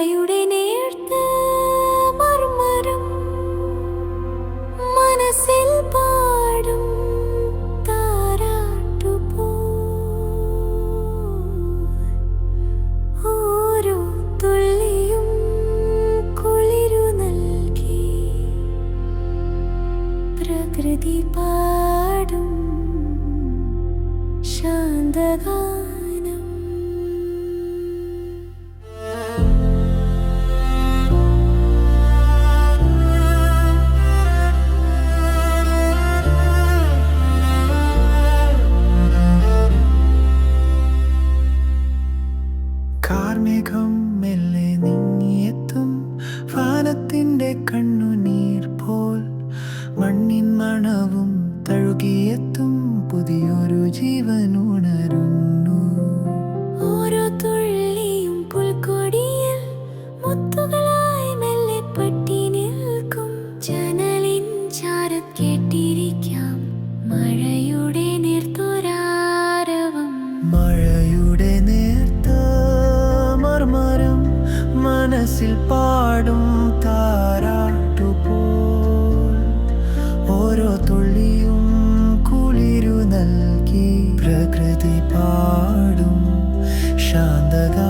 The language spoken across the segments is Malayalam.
കൃപയുടെ നേർത്ത് മർമരം മനസ്സിൽ പാടും പ്രകൃതി പാടും ശാന്തകാ ഉണരുന്നു. ഓരോ തുള്ളിയും പുൽക്കൊടിയിൽ മുത്തുകളായി മെല്ലെ പട്ടി നിൽക്കും. ജനലിൻ ചാരത് കേട്ടിരിക്കാം. മഴയുടെ നീർത്തോരാരവം. മഴയുടെ നേർത്ത മർമരം മനസ്സിൽ പാടും. പ്രകൃതി പാടും ശാന്തകാ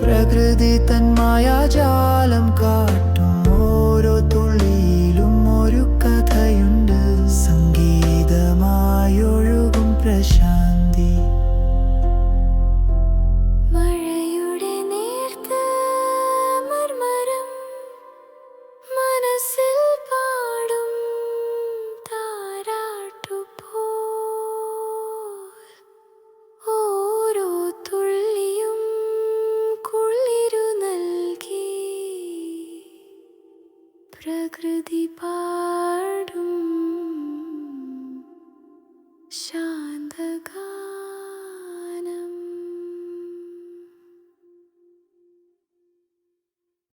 പ്രകൃതി തന്മായ ജാലം കാട്ടും கருதி பாடும்.